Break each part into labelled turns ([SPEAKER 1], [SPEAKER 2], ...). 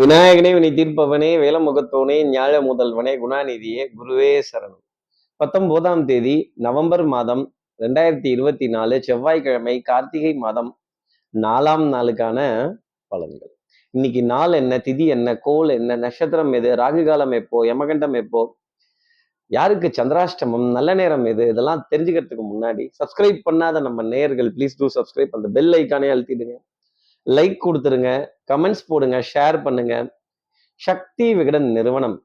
[SPEAKER 1] விநாயகனே வினை தீர்ப்பவனே வேலமுகத்தோனே ஞாழ முதல்வனே குணாநிதியே குருவே சரணம். பத்தொன்பதாம் தேதி நவம்பர் மாதம் ரெண்டாயிரத்தி இருபத்தி நாலு செவ்வாய்க்கிழமை கார்த்திகை மாதம் நாலாம் நாளுக்கான பலன்கள். இன்னைக்கு நாள் என்ன திதி என்ன கோல் என்ன நட்சத்திரம் எது ராகு காலம் எப்போ யமகண்டம் எப்போ யாருக்கு சந்திராஷ்டமம் நல்ல நேரம் எது இதெல்லாம் தெரிஞ்சுக்கிறதுக்கு முன்னாடி சப்ஸ்கிரைப் பண்ணாத நம்ம நேயர்கள் ப்ளீஸ் டூ சப்ஸ்கிரைப் அந்த பெல் ஐக்கானே அழுத்திடுங்க. லைக் கொடுத்துருங்க கமெண்ட்ஸ் போடுங்க ஷேர் பண்ணுங்க. சக்தி விகடன் நிறுவனம்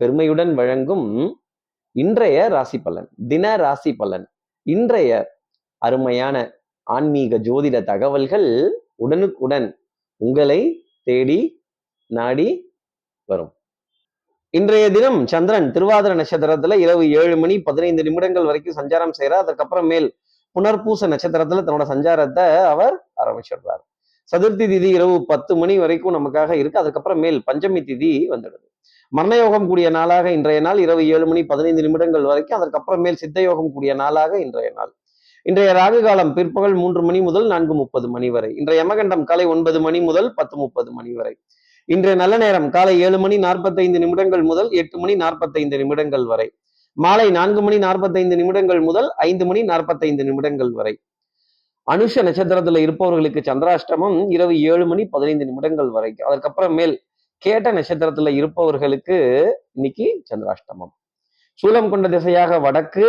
[SPEAKER 1] பெருமையுடன் வழங்கும் இன்றைய ராசி பலன் தின ராசி பலன். இன்றைய அருமையான ஆன்மீக ஜோதிட தகவல்கள் உடனுக்குடன் உங்களை தேடி நாடி வரும். இன்றைய தினம் சந்திரன் திருவாதிர நட்சத்திரத்துல இரவு ஏழு மணி பதினைந்து நிமிடங்கள் வரைக்கும் சஞ்சாரம் செய்கிறார் அதுக்கப்புறம் மேல் புனர்பூச நட்சத்திரத்துல தன்னோட சஞ்சாரத்தை அவர் ஆரம்பிச்சிடுறார். சதுர்த்தி திதி இரவு பத்து மணி வரைக்கும் நமக்காக இருக்கு. அதுக்கப்புறம் மேல் பஞ்சமி திதி வந்துடுது. மரணயோகம் கூடிய நாளாக இன்றைய நாள் இரவு ஏழு மணி பதினைந்து நிமிடங்கள் வரைக்கும் அதற்கப்புறம் மேல் சித்த யோகம் கூடிய நாளாக இன்றைய நாள். இன்றைய ராகு காலம் பிற்பகல் மூன்று மணி முதல் நான்கு முப்பது மணி வரை. இன்றைய யமகண்டம் காலை ஒன்பது மணி முதல் பத்து முப்பது மணி வரை. இன்றைய நல்ல நேரம் காலை ஏழு மணி நாற்பத்தைந்து நிமிடங்கள் முதல் எட்டு மணி நாற்பத்தைந்து நிமிடங்கள் வரை. மாலை நான்கு மணி நாற்பத்தைந்து நிமிடங்கள் முதல் ஐந்து மணி நாற்பத்தைந்து நிமிடங்கள் வரை. அனுஷ நட்சத்திரத்துல இருப்பவர்களுக்கு சந்திராஷ்டமம் இரவு ஏழு மணி பதினைந்து நிமிடங்கள் வரைக்கும். அதற்கப்புறம் மேல் கேட்ட நட்சத்திரத்துல இருப்பவர்களுக்கு இன்னைக்கு சந்திராஷ்டமம். சூலம் கொண்ட திசையாக வடக்கு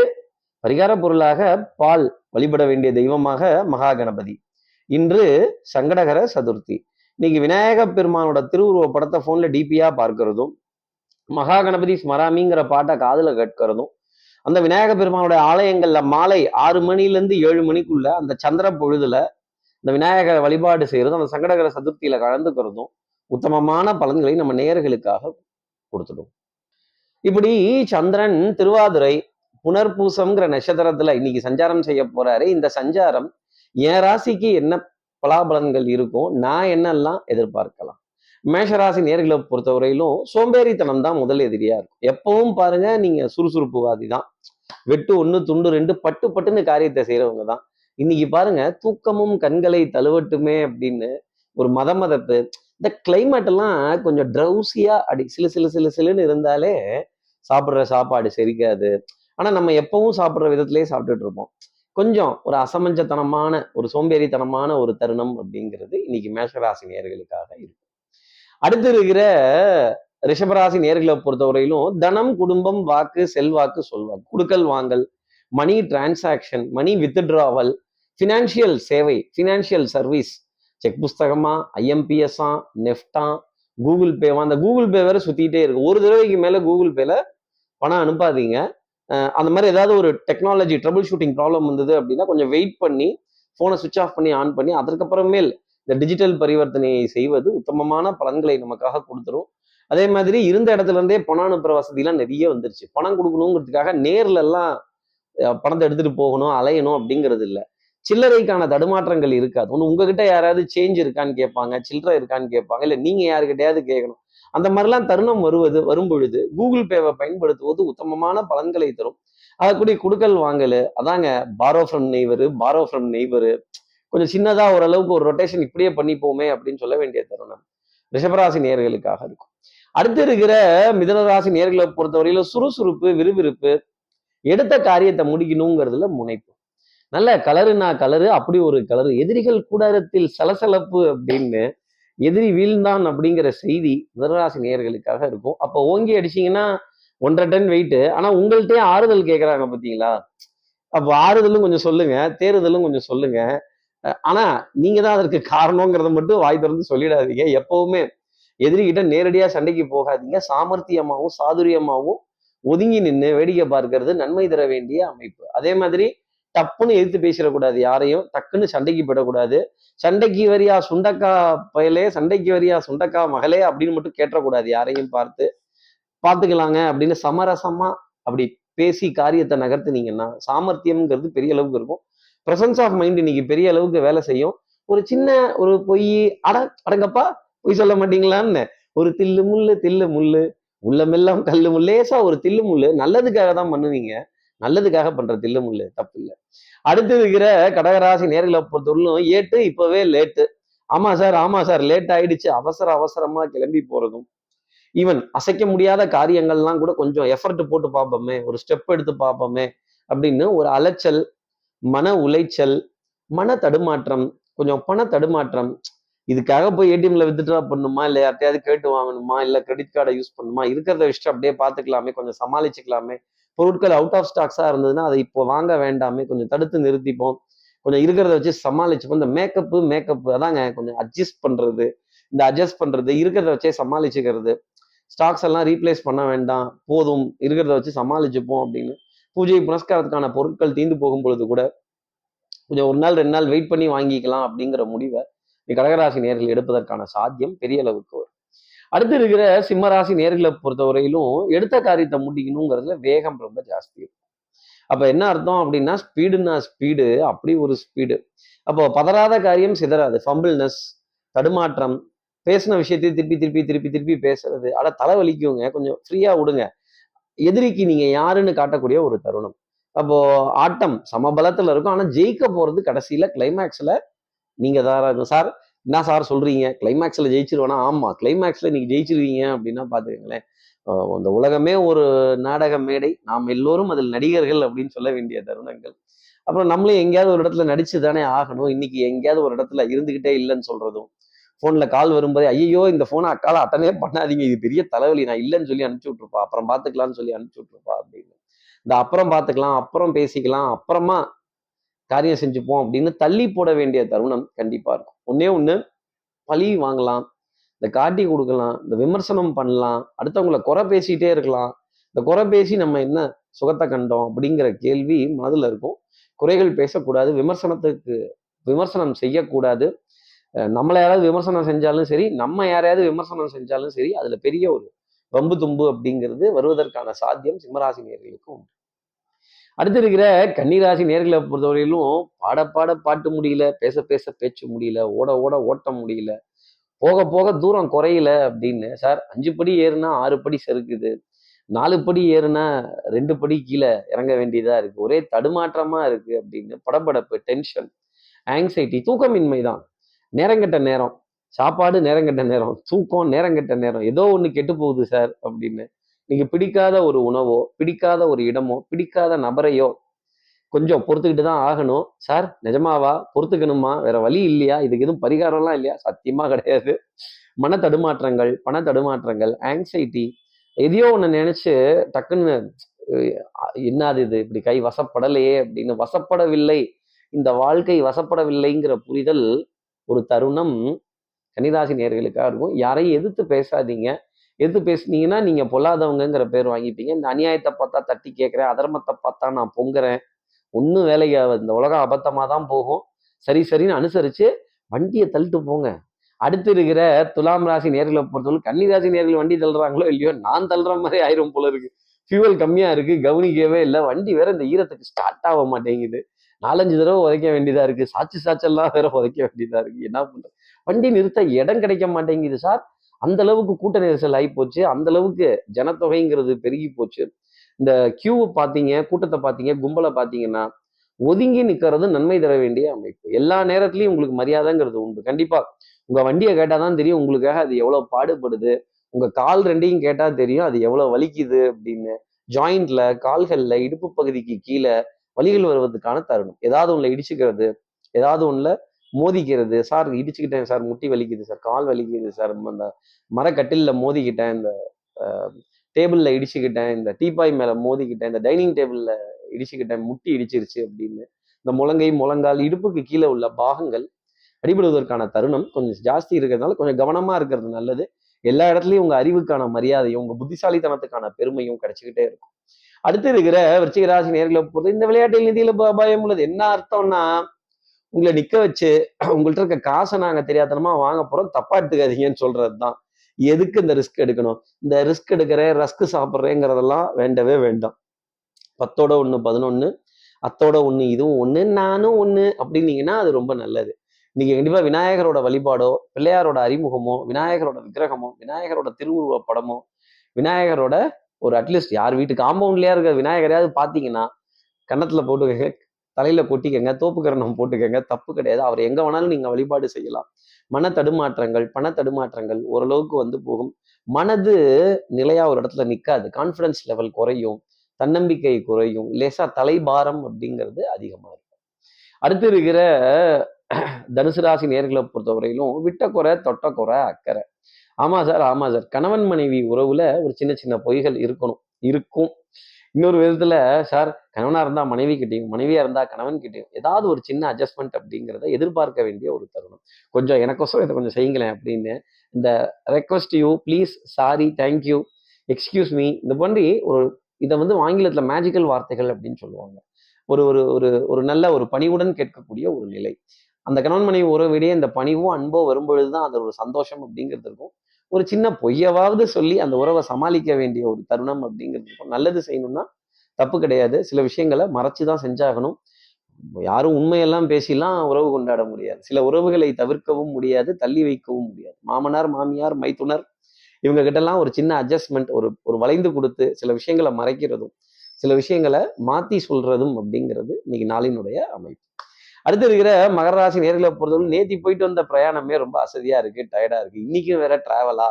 [SPEAKER 1] பரிகார பொருளாக பால் வழிபட வேண்டிய தெய்வமாக மகா கணபதி இன்று சங்கடகர சதுர்த்தி. இன்னைக்கு விநாயக பெருமானோட திருவுருவ படத்தை போன்ல டிபியா பார்க்கிறதும் மகா கணபதி ஸ்மராமிங்கிற பாட்டை காதுல கேட்கிறதும் அந்த விநாயக பெருமானுடைய ஆலயங்கள்ல மாலை ஆறு மணில இருந்து ஏழு மணிக்குள்ள அந்த சந்திர பொழுதுல இந்த விநாயகரை வழிபாடு செய்யறதும் அந்த சங்கடகர சதுர்த்தியில கலந்துக்கிறதும் உத்தமமான பலன்களை நம்ம நேயர்களுக்காக கொடுத்துடும். இப்படி சந்திரன் திருவாதிரை புனர்பூசம்ங்கிற நட்சத்திரத்துல இன்னைக்கு சஞ்சாரம் செய்ய போறாரு. இந்த சஞ்சாரம் என் ராசிக்கு என்ன பலாபலன்கள் இருக்கும் நான் என்னெல்லாம் எதிர்பார்க்கலாம்? மேஷராசி நேர்களை பொறுத்தவரையிலும் சோம்பேறித்தனம் தான் முதல் எதிரியா இருக்கும். எப்பவும் பாருங்க நீங்க சுறுசுறுப்புவாதி தான் வெட்டு ஒன்று துண்டு ரெண்டு பட்டு பட்டுன்னு காரியத்தை செய்கிறவங்க தான். இன்னைக்கு பாருங்க தூக்கமும் கண்களை தழுவட்டுமே அப்படின்னு ஒரு மத மதப்பு இந்த கிளைமேட் எல்லாம் கொஞ்சம் ட்ரௌசியா அடி சிலு சிலு சிலு சிலுன்னு இருந்தாலே சாப்பிட்ற சாப்பாடு செரிக்காது. ஆனா நம்ம எப்பவும் சாப்பிட்ற விதத்திலேயே சாப்பிட்டுட்டு இருப்போம். கொஞ்சம் ஒரு அசமஞ்சத்தனமான ஒரு சோம்பேறித்தனமான ஒரு தருணம் அப்படிங்கிறது இன்னைக்கு மேஷராசி நேர்களுக்காக இருக்கு. அடுத்து இருக்கிற ரிஷபராசி நேர்களை பொறுத்தவரையிலும் தனம் குடும்பம் வாக்கு செல்வாக்கு சொல்வாக்கு குடுக்கல் வாங்கல் money transaction money withdrawal financial சேவை ஃபினான்ஷியல் சர்வீஸ் செக் புஸ்தகமா ஐஎம்பிஎஸ்ஸா நெஃப்டா கூகுள் பேவா அந்த கூகுள் பே வேற சுத்திட்டே இருக்கு. ஒரு தடவைக்கு மேல கூகுள் பேல பணம் அனுப்பாதீங்க. அந்த மாதிரி ஏதாவது ஒரு டெக்னாலஜி ட்ரபிள் ஷூட்டிங் ப்ராப்ளம் வந்தது அப்படின்னா கொஞ்சம் வெயிட் பண்ணி ஃபோனை சுவிச் ஆஃப் பண்ணி ஆன் பண்ணி அதற்கப்புறமேல் இந்த டிஜிட்டல் பரிவர்த்தனையை செய்வது உத்தமமான பலன்களை நமக்காக கொடுத்துரும். அதே மாதிரி இருந்த இடத்துல இருந்தே பணம் அனுப்புற வசதிலாம் நிறைய வந்துருச்சு. பணம் கொடுக்கணுங்கிறதுக்காக நேர்ல எல்லாம் பணத்தை எடுத்துட்டு போகணும் அலையணும் அப்படிங்கிறது இல்லை. சில்லறைக்கான தடுமாற்றங்கள் இருக்காது. ஒன்று உங்ககிட்ட யாராவது சேஞ்ச் இருக்கான்னு கேட்பாங்க சில்லறை இருக்கான்னு கேட்பாங்க இல்லை நீங்க யாருக்கிட்டையாவது கேட்கணும் அந்த மாதிரிலாம் தருணம் வருவது வரும் பொழுது கூகுள் பேவை பயன்படுத்துவது உத்தமமான பலன்களை தரும். அதற்குரிய குடுக்கல் வாங்கல் அதாங்க borrow from neighbour borrow from neighbour கொஞ்சம் சின்னதா ஓரளவுக்கு ஒரு ரொட்டேஷன் இப்படியே பண்ணிப்போமே அப்படின்னு சொல்ல வேண்டிய தருணம். ரிஷபராசி நேர்களுக்காக இருக்கும். அடுத்து இருக்கிற மிதனராசி நேர்களை பொறுத்தவரையில சுறுசுறுப்பு விறுவிறுப்பு எடுத்த காரியத்தை முடிக்கணுங்கிறதுல முனைப்பு. நல்ல கலருனா கலரு அப்படி ஒரு கலரு. எதிரிகள் கூடாரத்தில் சலசலப்பு அப்படின்னு எதிரி வீழ்ந்தான் அப்படிங்கிற செய்தி மிதனராசி நேர்களுக்காக இருக்கும். அப்போ ஓங்கி அடிச்சீங்கன்னா ஒன்றரை டன் வெயிட்டு ஆனால் உங்கள்கிட்டயே ஆறுதல் கேட்குறாங்க பார்த்தீங்களா அப்போ ஆறுதலும் கொஞ்சம் சொல்லுங்க தேறுதலும் கொஞ்சம் சொல்லுங்க. ஆனால் நீங்கள் தான் அதற்கு காரணங்கிறத மட்டும் வாய் திறந்து சொல்லிடாதீங்க. எப்பவுமே எதிரிகிட்ட நேரடியா சண்டைக்கு போகாதீங்க. சாமர்த்தியமாகவும் சாதுரியமாகவும் ஒதுங்கி நின்று வேடிக்கை பார்க்கறது நன்மை தர வேண்டிய அமைப்பு. அதே மாதிரி டப்புன்னு எதிர்த்து பேசிடக்கூடாது யாரையும். டக்குன்னு சண்டைக்கு போயிடக்கூடாது. சண்டைக்கு வரியா சுண்டக்கா பயலே சண்டைக்கு வரியா சுண்டக்கா மகளே அப்படின்னு மட்டும் கேட்டக்கூடாது யாரையும் பார்த்து. பார்த்துக்கலாங்க அப்படின்னு சமரசமா அப்படி பேசி காரியத்தை நகர்த்துனீங்கன்னா சாமர்த்தியம்ங்கிறது பெரிய அளவுக்கு இருக்கும். ப்ரெசன்ஸ் ஆஃப் மைண்ட் இன்னைக்கு பெரிய அளவுக்கு வேலை செய்யும். ஒரு சின்ன ஒரு பொய் அட அடங்கப்பா பொய் சொல்ல மாட்டீங்களான்னு. ஒரு தில்லு முள்ளு தில்லு முள்ளு. உள்ளமெல்லாம் கல்லு முல்லேசா ஒரு தில்லு முள்ளு. நல்லதுக்காக தான் பண்ணுவீங்க. நல்லதுக்காக பண்ற தில்லு முள்ளு. தப்பு இல்லை அடுத்து இருக்கிற கடகராசி நேர்களை பொறுத்தவரையிலும் ஏட்டு இப்பவே லேட்டு. ஆமா சார் ஆமா சார். லேட் ஆயிடுச்சு. அவசர அவசரமா கிளம்பி போறதும். ஈவன் அசைக்க முடியாத காரியங்கள்லாம் கூட கொஞ்சம் எஃபர்ட் போட்டு பார்ப்போமே. ஒரு ஸ்டெப் எடுத்து பார்ப்போமே. அப்படின்னு ஒரு அலைச்சல் மன உளைச்சல் மன தடுமாற்றம் கொஞ்சம் பண தடுமாற்றம் இதுக்காக போய் ஏடிஎம்ல வித்ட்ரா பண்ணுமா இல்லை யார்ட்டையாவது கேட்டு வாங்கணுமா? இல்லை கிரெடிட் கார்டை யூஸ் பண்ணுமா இருக்கிறத வச்சுட்டு அப்படியே பார்த்துக்கலாமே கொஞ்சம் சமாளிச்சுக்கலாமே. பொருட்கள் அவுட் ஆஃப் ஸ்டாக்ஸா இருந்ததுன்னா அதை இப்போ வாங்க வேண்டாமே கொஞ்சம் தடுத்து நிறுத்திப்போம். கொஞ்சம் இருக்கிறத வச்சு சமாளிச்சுப்போம். இந்த மேக்கப்பு மேக்கப் அதாங்க கொஞ்சம் அட்ஜஸ்ட் பண்றது. இந்த அட்ஜஸ்ட் பண்றது இருக்கிறத வச்சே சமாளிச்சுக்கிறது. ஸ்டாக்ஸ் எல்லாம் ரீப்ளேஸ் பண்ண வேண்டாம் போதும் இருக்கிறத வச்சு சமாளிச்சுப்போம் அப்படின்னு. பூஜை புனஸ்காரத்துக்கான பொருட்கள் தீந்து போகும் பொழுது கூட கொஞ்சம் ஒரு நாள் ரெண்டு நாள் வெயிட் பண்ணி வாங்கிக்கலாம் அப்படிங்கிற முடிவை கடகராசி நேர்கள் எடுப்பதற்கான சாத்தியம் பெரிய அளவுக்கு வரும். அடுத்து இருக்கிற சிம்மராசி நேர்களை பொறுத்தவரையிலும் எடுத்த காரியத்தை முடிக்கணுங்கிறதுல வேகம் ரொம்ப ஜாஸ்தி இருக்கும். அப்போ என்ன அர்த்தம் அப்படின்னா ஸ்பீடுன்னா ஸ்பீடு அப்படி ஒரு ஸ்பீடு. அப்போ பதறாத காரியம் சிதறாது. ஃபம்பிள்னஸ் தடுமாற்றம் பேசின விஷயத்தையும் திருப்பி திருப்பி திருப்பி திருப்பி பேசுறது. அட தலைவலிக்குங்க. கொஞ்சம் ஃப்ரீயா விடுங்க. எதிரிக்கு நீங்க யாருன்னு காட்டக்கூடிய ஒரு தருணம். அப்போ ஆட்டம் சமபலத்துல இருக்கும். ஆனா ஜெயிக்க போறது கடைசியில கிளைமேக்ஸ்ல நீங்க தான் சார் என்ன சார் சொல்றீங்க? கிளைமேக்ஸ்ல ஜெயிச்சிருவேனா? ஆமா கிளைமேக்ஸ்ல நீங்க ஜெயிச்சிருவீங்க அப்படின்னா பாத்துக்கங்களேன். இந்த உலகமே ஒரு நாடக மேடை. நாம் எல்லோரும் அதில் நடிகர்கள் அப்படின்னு சொல்ல வேண்டிய தருணங்கள். அப்புறம் நம்மளும் எங்கேயாவது ஒரு இடத்துல நடிச்சு தானே ஆகணும். இன்னைக்கு எங்கேயாவது ஒரு இடத்துல இருந்துகிட்டே இல்லைன்னு சொல்றதும் ஃபோன்ல கால் வரும்போதே ஐயோ இந்த ஃபோனை அக்கால அட்டனே பண்ணாதீங்க. இது பெரிய தலைவலி. நான் இல்லைன்னு சொல்லி அனுப்பிச்சு விட்ருப்பா அப்புறம் பார்த்துக்கலாம்னு சொல்லி அனுப்பிச்சு விட்ருப்பா அப்படின்னு. இந்த அப்புறம் பார்த்துக்கலாம் அப்புறம் பேசிக்கலாம் அப்புறமா காரியம் செஞ்சுப்போம் அப்படின்னு தள்ளி போட வேண்டிய தருணம் கண்டிப்பா இருக்கும். ஒன்னே ஒன்று பழி வாங்கலாம் இந்த காட்டி கொடுக்கலாம் இந்த விமர்சனம் பண்ணலாம் அடுத்தவங்கள குறை பேசிட்டே இருக்கலாம். இந்த குறை பேசி நம்ம என்ன சுகத்தை கண்டோம் அப்படிங்கிற கேள்வி மனதுல இருக்கும். குறைகள் பேசக்கூடாது விமர்சனத்துக்கு விமர்சனம் செய்யக்கூடாது. நம்மளை யாராவது விமர்சனம் செஞ்சாலும் சரி நம்ம யாரையாவது விமர்சனம் செஞ்சாலும் சரி அதில் பெரிய ஒரு வம்பு தும்பு அப்படிங்கிறது வருவதற்கான சாத்தியம் சிம்மராசினியர்களுக்கு உண்டு. அடுத்து இருக்கிற கன்னிராசி நேர்களை பொறுத்தவரையிலும் பாட பாட பாட்டு முடியல பேச பேச பேச்சு முடியல ஓட ஓட ஓட்ட முடியல போக போக தூரம் குறையல அப்படின்னு. சார் அஞ்சு படி ஏறுனா ஆறு படி செருக்குது நாலு படி ஏறுனா ரெண்டு படி கீழே இறங்க வேண்டியதா இருக்கு ஒரே தடுமாற்றமா இருக்கு அப்படின்னு. படபடப்பு டென்ஷன் ஆங்ஸைட்டி தூக்கமின்மை தான். நேரங்கெட்ட நேரம் சாப்பாடு நேரங்கெட்ட நேரம் தூக்கம் நேரங்கெட்ட நேரம் ஏதோ ஒன்று கெட்டு போகுது சார் அப்படின்னு. நீங்க பிடிக்காத ஒரு உணவோ பிடிக்காத ஒரு இடமோ பிடிக்காத நபரையோ கொஞ்சம் பொறுத்துக்கிட்டு தான் ஆகணும். சார் நிஜமாவா? பொறுத்துக்கணுமா? வேற வழி இல்லையா? இதுக்கு எதுவும் பரிகாரம்லாம் இல்லையா? சத்தியமா கிடையாது. மன தடுமாற்றங்கள் பண தடுமாற்றங்கள் ஆங்ஸைட்டி எதையோ ஒன்று நினைச்சு டக்குன்னு என்னாது என்னது இது? இப்படி கை வசப்படலையே அப்படின்னு வசப்படவில்லை. இந்த வாழ்க்கை வசப்படவில்லைங்கிற புரிதல் ஒரு தருணம் கன்னிராசி நேர்களுக்காக இருக்கும் யாரையும் எதிர்த்து பேசாதீங்க. எது பேசுனீங்கன்னா நீங்கள் பொல்லாதவங்கங்கிற பேர் வாங்கிப்பீங்க இந்த அநியாயத்தை பார்த்தா தட்டி கேட்குறேன் அதர்மத்தை பார்த்தா நான் பொங்குறேன். ஒன்றும் வேலையாக இந்த உலகம் அபத்தமாக தான் போகும். சரி சரின்னு அனுசரித்து வண்டியை தள்ளிட்டு போங்க. அடுத்து இருக்கிற துலாம் ராசி நேர்களை பொறுத்தவரை கன்னி ராசி நேர்கள் வண்டி தள்ளுறாங்களோ இல்லையோ நான் தள்ளுற மாதிரி ஆயிரும் போல இருக்கு. ஃபியூவல் கம்மியாக இருக்கு கவனிக்கவே இல்லை. வண்டி வேற இந்த ஈரத்துக்கு ஸ்டார்ட் ஆக மாட்டேங்குது. நாலஞ்சு தடவை உதைக்க வேண்டியதா இருக்கு. சாட்சி சாச்செல்லாம் வேற உதைக்க வேண்டியதா இருக்கு. என்ன பண்ணுறது வண்டி நிறுத்த இடம் கிடைக்க மாட்டேங்குது சார். அந்த அளவுக்கு கூட்ட நெரிசல் ஆகி போச்சு அந்த அளவுக்கு ஜனத்தொகைங்கிறது பெருகி போச்சு இந்த கியூவை பார்த்தீங்க கூட்டத்தை பார்த்தீங்க கும்பலை பார்த்தீங்கன்னா ஒதுங்கி நிற்கிறது நன்மை தர வேண்டிய அமைப்பு. எல்லா நேரத்துலையும் உங்களுக்கு மரியாதைங்கிறது உண்டு. கண்டிப்பாக உங்கள் வண்டியை கேட்டால் தான் தெரியும் உங்களுக்காக அது எவ்வளோ பாடுபடுது. உங்கள் கால் ரெண்டையும் கேட்டால் தெரியும் அது எவ்வளோ வலிக்குது அப்படின்னு. ஜாயிண்ட்ல கால்களில் இடுப்பு பகுதிக்கு கீழே வலிகள் வருவதற்கான தருணம். ஏதாவது ஒன்றில் இடிச்சுக்கிறது ஏதாவது ஒன்றில் மோதிக்கிறது. சார் இடிச்சுக்கிட்டேன் சார் முட்டி வலிக்குது சார் கால் வலிக்குது சார் அந்த மரக்கட்டிலில் மோதிக்கிட்டேன் இந்த டேபிளில் இடிச்சுக்கிட்டேன் இந்த டீபாய் மேலே மோதிக்கிட்டேன் இந்த டைனிங் டேபிளில் இடிச்சுக்கிட்டேன் முட்டி இடிச்சிருச்சு அப்படின்னு. இந்த முழங்கை முழங்கால் இடுப்புக்கு கீழே உள்ள பாகங்கள் அடிபடுவதற்கான தருணம் கொஞ்சம் ஜாஸ்தி இருக்கிறதுனால கொஞ்சம் கவனமாக இருக்கிறது நல்லது. எல்லா இடத்துலையும் உங்கள் அறிவுக்கான மரியாதையும் உங்கள் புத்திசாலித்தனத்துக்கான பெருமையும் கிடைச்சிக்கிட்டே இருக்கும். அடுத்து இருக்கிற விருச்சிகராசி நேர்களை பொறுத்து இந்த விளையாட்டில் நிதியில ப- பயம் உள்ளது. என்ன அர்த்தம்னா உங்களை நிக்க வச்சு உங்கள்ட்ட இருக்க காசை நாங்க தெரியாதனமா வாங்க போறோம். தப்பா எடுத்துக்காதீங்கன்னு சொல்றதுதான். எதுக்கு இந்த ரிஸ்க் எடுக்கணும்? இந்த ரிஸ்க் எடுக்கிறேன் ரஸ்க் சாப்பிட்றேங்கிறதெல்லாம் வேண்டவே வேண்டாம். பத்தோட ஒண்ணு பதினொன்னு அத்தோட ஒண்ணு இதுவும் ஒண்ணு நானும் ஒண்ணு அப்படின்னீங்கன்னா அது ரொம்ப நல்லது. நீங்க கண்டிப்பா விநாயகரோட வழிபாடோ பிள்ளையாரோட அறிமுகமோ விநாயகரோட விக்கிரகமோ விநாயகரோட திருவுருவ படமோ விநாயகரோட ஒரு அட்லீஸ்ட் யார் வீட்டு காம்பவுண்ட்லயா இருக்கிற விநாயகரையாவது பாத்தீங்கன்னா கன்னத்துல போட்டு தலையில கொட்டிக்கங்க தோப்புக்கரணம் போட்டுக்கங்க தப்பு கிடையாது. அவர் எங்க வேணாலும் நீங்க வழிபாடு செய்யலாம். மன தடுமாற்றங்கள் பண தடுமாற்றங்கள் ஓரளவுக்கு வந்து போகும். மனது நிலையா ஒரு இடத்துல நிக்காது. கான்ஃபிடன்ஸ் லெவல் குறையும். தன்னம்பிக்கை குறையும். லேசா தலைபாரம் அப்படிங்கிறது அதிகமா இருக்கும். அடுத்து இருக்கிற தனுசு ராசி நேர்களை பொறுத்தவரையிலும் விட்ட குறை தொட்ட குறை அக்கறை. ஆமா சார் ஆமா சார். கணவன் மனைவி உறவுல ஒரு சின்ன சின்ன பொய்கள் இருக்கணும். இருக்கும். இன்னொரு விதத்துல சார் கணவனா இருந்தா மனைவி கிட்டையும் மனைவியா இருந்தா கணவன் கிட்டையும் ஏதாவது ஒரு சின்ன அட்ஜஸ்ட்மெண்ட் அப்படிங்கிறத எதிர்பார்க்க வேண்டிய ஒரு தருணம். கொஞ்சம் எனக்கோசம் இதை கொஞ்சம் செய்யுங்களேன் அப்படின்னு இந்த request you please sorry thank you excuse me இந்த மாதிரி ஒரு இதை வந்து ஆங்கிலத்துல மேஜிக்கல் வார்த்தைகள் அப்படின்னு சொல்லுவாங்க. ஒரு ஒரு ஒரு ஒரு நல்ல ஒரு பணிவுடன் கேட்கக்கூடிய ஒரு நிலை. அந்த கணவன் மனைவி உறவிடையே இந்த பணிவோ அன்போ வரும்பொழுது தான் அது ஒரு சந்தோஷம் அப்படிங்கிறது இருக்கும். ஒரு சின்ன பொய்யவாவது சொல்லி அந்த உறவை சமாளிக்க வேண்டிய ஒரு தருணம் அப்படிங்கிறது நல்லது செய்யணும்னா தப்பு கிடையாது. சில விஷயங்களை மறைச்சு தான் செஞ்சாகணும். யாரும் உண்மையெல்லாம் பேசிலாம் உறவு கொண்டாட முடியாது. சில உறவுகளை தவிர்க்கவும் முடியாது தள்ளி வைக்கவும் முடியாது. மாமனார் மாமியார் மைத்துனர் இவங்க கிட்டலாம் ஒரு சின்ன அட்ஜஸ்ட்மெண்ட் ஒரு ஒரு வளைந்து கொடுத்து சில விஷயங்களை மறைக்கிறதும் சில விஷயங்களை மாத்தி சொல்றதும் அப்படிங்கிறது இன்னைக்கு நாளினுடைய அமைப்பு. அடுத்து இருக்கிற மகர ராசி நேர்களை பொறுத்தவரை நேத்தி போயிட்டு வந்த பிரயாணமே ரொம்ப அசதியா இருக்கு டயர்டா இருக்கு. இன்னைக்கும் வேற டிராவலா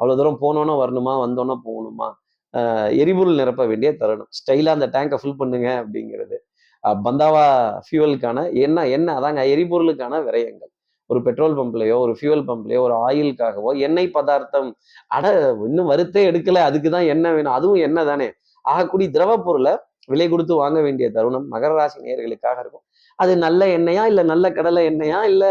[SPEAKER 1] அவ்வளவு தூரம் போனோன்னா வரணுமா? வந்தோன்னா போகணுமா? ஆஹ் எரிபொருள் நிரப்ப வேண்டிய தருணம். ஸ்டைலா அந்த டேங்கை ஃபில் பண்ணுங்க அப்படிங்கிறது. பந்தாவா ஃபியூவலுக்கான என்ன என்ன? அதாங்க எரிபொருளுக்கான விரயங்கள். ஒரு பெட்ரோல் பம்ப்லையோ ஒரு ஃபியூவல் பம்ப்லையோ ஒரு ஆயிலுக்காகவோ எண்ணெய் பதார்த்தம். அட இன்னும் வருத்தே எடுக்கல. அதுக்கு தான் எண்ணெய் வேணும். அதுவும் எண்ணெய் தானே. ஆகக்கூடிய திரவ பொருளை விலை கொடுத்து வாங்க வேண்டிய தருணம் மகர ராசி நேர்களுக்காக இருக்கும். அது நல்ல எண்ணெயா இல்லை நல்ல கடலை எண்ணெயா இல்லை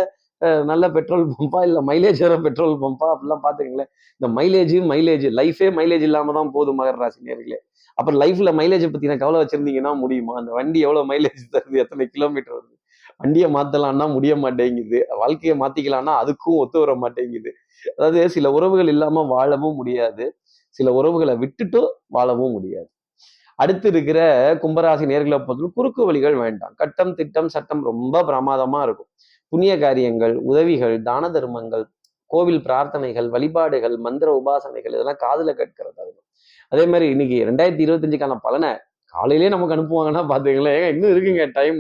[SPEAKER 1] நல்ல பெட்ரோல் பம்பா இல்லை மைலேஜ் வர பெட்ரோல் பம்பா? அப்படிலாம் பார்த்துக்கங்களேன் இந்த மைலேஜ் மைலேஜ் லைஃபே மைலேஜ் இல்லாம தான் போதும் மகர ராசி நேர்களே. அப்புறம் லைஃப்ல மைலேஜை பற்றின கவலை வச்சிருந்தீங்கன்னா முடியுமா? அந்த வண்டி எவ்வளவு மைலேஜ் தருது? எத்தனை கிலோமீட்டர் வருது? வண்டியை மாத்தலாம்னா முடிய மாட்டேங்குது. வாழ்க்கையை மாத்திக்கலாம்னா அதுக்கும் ஒத்து வர மாட்டேங்குது. அதாவது சில உறவுகள் இல்லாம வாழவும் முடியாது. சில உறவுகளை விட்டுட்டும் வாழவும் முடியாது. அடுத்து இருக்கிற கும்பராசி நேர்களை பொறுத்தவரை குறுக்கு வழிகள் வேண்டாம். கட்டம் திட்டம் சட்டம் ரொம்ப பிரமாதமா இருக்கும். புண்ணிய காரியங்கள் உதவிகள் தான தர்மங்கள் கோவில் பிரார்த்தனைகள் வழிபாடுகள் மந்திர உபாசனைகள் இதெல்லாம் காதுல கேட்கிறது இருக்கும் அதே மாதிரி இன்னைக்கு ரெண்டாயிரத்தி இருபத்தஞ்சுக்கான பலனை காலையிலேயே நமக்கு அனுப்புவாங்கன்னா பார்த்தீங்களேன் ஏங்க இன்னும் இருக்குங்க டைம்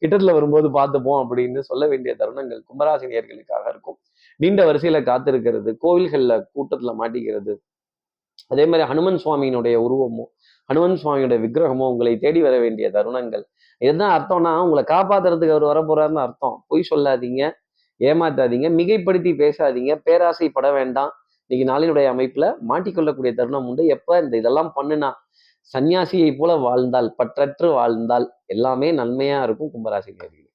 [SPEAKER 1] கிட்டத்துல வரும்போது பார்த்துப்போம் அப்படின்னு சொல்ல வேண்டிய தருணங்கள் கும்பராசி நேர்களுக்காக இருக்கும். நீண்ட வரிசையில காத்திருக்கிறது கோவில்கள்ல கூட்டத்துல மாட்டிக்கிறது. அதே மாதிரி ஹனுமன் சுவாமியினுடைய உருவமும் ஹனுமன் சுவாமியோட விக்கிரகமோ உங்களை தேடி வர வேண்டிய தருணங்கள். இதுதான் அர்த்தம்னா உங்களை காப்பாத்துறதுக்கு அவர் வரப்போறாருன்னு அர்த்தம். பொய் சொல்லாதீங்க ஏமாத்தாதீங்க மிகைப்படுத்தி பேசாதீங்க பேராசைப்பட வேண்டாம். இன்னைக்கு நாளினுடைய அமைப்புல மாட்டிக்கொள்ளக்கூடிய தருணம் உண்டு. எப்ப இந்த இதெல்லாம் பண்ணுனா சன்னியாசியை போல வாழ்ந்தால் பற்றற்று வாழ்ந்தால் எல்லாமே நன்மையா இருக்கும் கும்பராசி நேர்களுக்கு.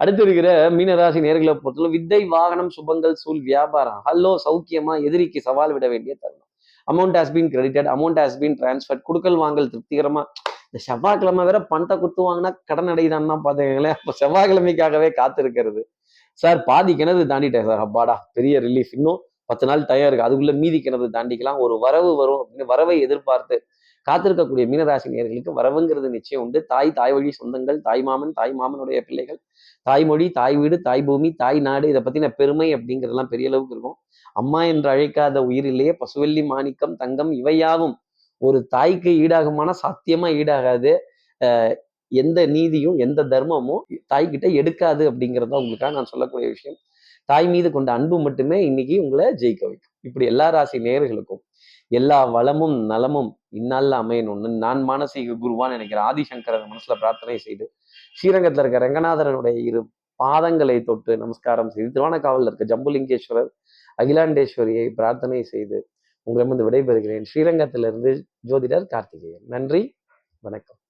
[SPEAKER 1] அடுத்து இருக்கிற மீனராசி நேர்களை பொறுத்தவரை வித்தை வாகனம் சுபங்கள் சூழ் வியாபாரம் ஹலோ சௌக்கியமா எதிரிக்கு சவால் விட வேண்டிய தருணம். Amount has been credited amount has been transfer கொடுக்கல் வாங்கல் திருப்திகரமா. இந்த செவ்வாய்க்கிழமை வேற பணத்தை கொடுத்து வாங்கினா கடன் அடைதான்னா பாத்துக்கங்களேன் அப்ப செவ்வாய்க்கிழமைக்காகவே காத்திருக்கிறது. சார் பாதி கிணறு தாண்டிட்டேன் சார் அப்பாடா பெரிய ரிலீஃப் இன்னும் பத்து நாள் தயார் இருக்கு. அதுக்குள்ள மீதி கிணறு தாண்டிக்கலாம். ஒரு வரவு வரும் அப்படின்னு வரவை எதிர்பார்த்து காத்திருக்கக்கூடிய மீனராசி நேர்களுக்கு வரவுங்கிறது நிச்சயம் உண்டு. தாய் தாய் வழி சொந்தங்கள் தாய் மாமன் தாய் மாமனுடைய பிள்ளைகள் தாய்மொழி தாய் வீடு தாய் பூமி தாய் நாடு இதை பத்தின பெருமை அப்படிங்கிறதெல்லாம் பெரிய அளவுக்கு இருக்கும். அம்மா என்று அழைக்காத உயிரிலேயே பசுவெல்லி மாணிக்கம் தங்கம் இவையாவும் ஒரு தாய்க்கு ஈடாகுமான சாத்தியமா ஈடாகாது. எந்த நீதியும் எந்த தர்மமும் தாய்கிட்ட எடுக்காது அப்படிங்கிறதா உங்களுக்காக நான் சொல்லக்கூடிய விஷயம். தாய் மீது கொண்ட அன்பு மட்டுமே இன்னைக்கு உங்களை ஜெயிக்க வைக்கும். இப்படி எல்லா ராசி நேயர்களுக்கும் எல்லா வளமும் நலமும் இந்நாள்ல அமையணும்னு நான் மானசீக குருவான்னு நினைக்கிற ஆதிசங்கரன் மனசுல பிரார்த்தனை செய்து ஸ்ரீரங்கத்தில் இருக்க ரங்கநாதரனுடைய இரு பாதங்களை தொட்டு நமஸ்காரம் செய்து திருவானக்காவலில் இருக்க ஜம்புலிங்கேஸ்வரர் அகிலாண்டேஸ்வரியை பிரார்த்தனை செய்து உங்களிடமிருந்து விடைபெறுகிறேன். ஸ்ரீரங்கத்திலிருந்து ஜோதிடர் கார்த்திகேயன். நன்றி வணக்கம்.